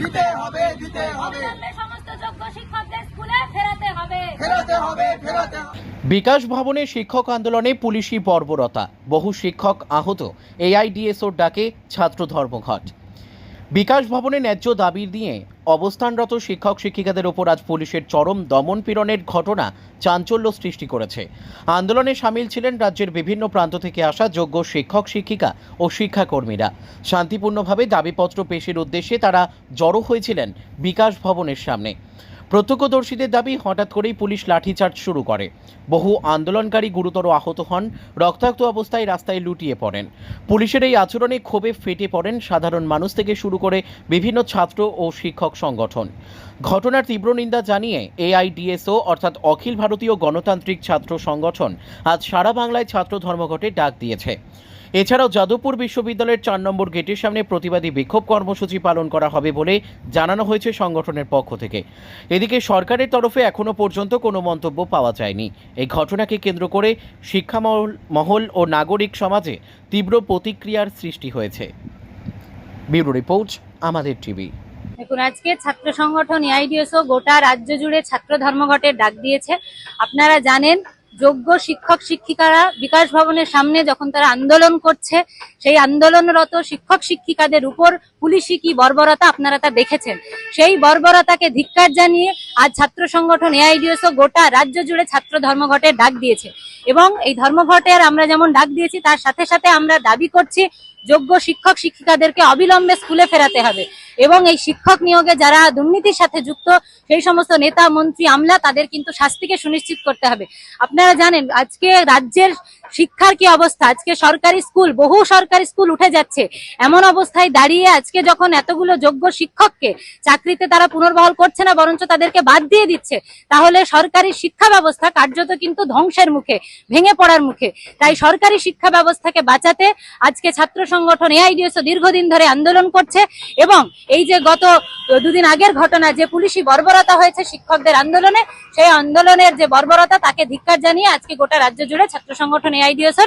দিতে হবে দিতে হবে। সমস্ত যোগ্য শিক্ষকদের স্কুলে ফেরাতে হবে। ফেরাতে হবে ফেরাতে হবে। বিকাশ ভবনে শিক্ষক আন্দোলনে পুলিশি বর্বরতা। বহু শিক্ষক আহত। এআইডিএসওর ডাকে ছাত্র ধর্মঘট বিকাশ ভবনে ন্যায্য দাবি নিয়ে অবস্থানরত শিক্ষক শিক্ষিকাদের ওপর আজ পুলিশের চরম দমন পীড়নের ঘটনা চাঞ্চল্য সৃষ্টি করেছে। আন্দোলনে সামিল ছিলেন রাজ্যের বিভিন্ন প্রান্ত থেকে আসা যোগ্য শিক্ষক শিক্ষিকা ও শিক্ষাকর্মীরা। শান্তিপূর্ণভাবে দাবিপত্র পেশের উদ্দেশ্যে তারা জড়ো হয়েছিলেন বিকাশ ভবনের সামনে। প্রত্যক্ষদর্শীদের দাবি, হঠাৎ করেই পুলিশ লাঠিচার্জ শুরু করে। বহু আন্দোলনকারী গুরুতর আহত হন, রক্তাক্ত অবস্থায় রাস্তায় লুটিয়ে পড়েন। পুলিশের এই আচরণে ক্ষোভে ফেটে পড়েন সাধারণ মানুষ থেকে শুরু করে বিভিন্ন ছাত্র ও শিক্ষক সংগঠন। ঘটনার তীব্র নিন্দা জানিয়ে এআইডিএসও, অর্থাৎ অখিল ভারতীয় গণতান্ত্রিক ছাত্র সংগঠন, আজ সারা বাংলায় ছাত্র ধর্মঘটে ডাক দিয়েছে। এছাড়াও যাদবপুর বিশ্ববিদ্যালয়ের চার নম্বর গেটের সামনে প্রতিবাদী বিক্ষোভ কর্মসূচি পালন করা হবে বলে জানানো হয়েছে সংগঠনের পক্ষ থেকে। এদিকে সরকারের তরফে এখনও পর্যন্ত কোনো মন্তব্য পাওয়া যায়নি। এই ঘটনাকে কেন্দ্র করে শিক্ষামহল, মহল ও নাগরিক সমাজে তীব্র প্রতিক্রিয়ার সৃষ্টি হয়েছে। ব্যুরো রিপোর্ট, আমাদের টিভি। দেখুন, আজকে ছাত্র সংগঠন এআইডিএসও গোটা রাজ্য জুড়ে ছাত্র ধর্মঘটের ডাক দিয়েছে। আপনারা জানেন যোগ্য শিক্ষক শিক্ষিকারা বিকাশ ভবনের সামনে যখন তারা আন্দোলন করছে, সেই আন্দোলনরত শিক্ষক শিক্ষিকাদের উপর পুলিশি কি বর্বরতা আপনারা তা দেখেছেন? সেই বর্বরতাকে ধিক্কার জানিয়ে আজ ছাত্র সংগঠন এআইডিএসও গোটা রাজ্য জুড়ে ছাত্র ধর্মঘটের ডাক দিয়েছে। এবং এই ধর্মঘটের আমরা যেমন ডাক দিয়েছি, তার সাথে সাথে আমরা দাবি করছি, যোগ্য শিক্ষক শিক্ষিকাদেরকে অবিলম্বে স্কুলে ফেরাতে হবে। এবং এই শিক্ষক নিয়োগে যারা দুর্নীতির সাথে যুক্ত, সেই সমস্ত নেতা, মন্ত্রী, আমলা, তাদের কিন্তু শাস্তিকে সুনিশ্চিত করতে হবে। আপনারা জানেন, আজকে রাজ্যের শিক্ষার কি অবস্থা? আজকে সরকারি স্কুল, বহু সরকারি স্কুল উঠে যাচ্ছে। এমন অবস্থায় দাঁড়িয়ে আজকে যখন এতগুলো যোগ্য শিক্ষককে চাকরিতে তারা পুনর্বহাল করছে না, বরঞ্চ তাদেরকে বাদ দিয়ে দিচ্ছে, তাহলে সরকারি শিক্ষা ব্যবস্থা কার্যত কিন্তু ধ্বংসের মুখে, ভেঙে পড়ার মুখে। তাই সরকারি শিক্ষা ব্যবস্থাকে বাঁচাতে আজকে ছাত্র সংগঠন এআইডিএসও দীর্ঘদিন ধরে আন্দোলন করছে এবং এই যে গত দুদিন আগের ঘটনা, যে পুলিশি বর্বরতা হয়েছে শিক্ষকদের আন্দোলনে, সেই আন্দোলনের যে বর্বরতা তাকে ধিক্কার জানিয়ে আজকে গোটা রাজ্য জুড়ে ছাত্র সংগঠন any idea sir?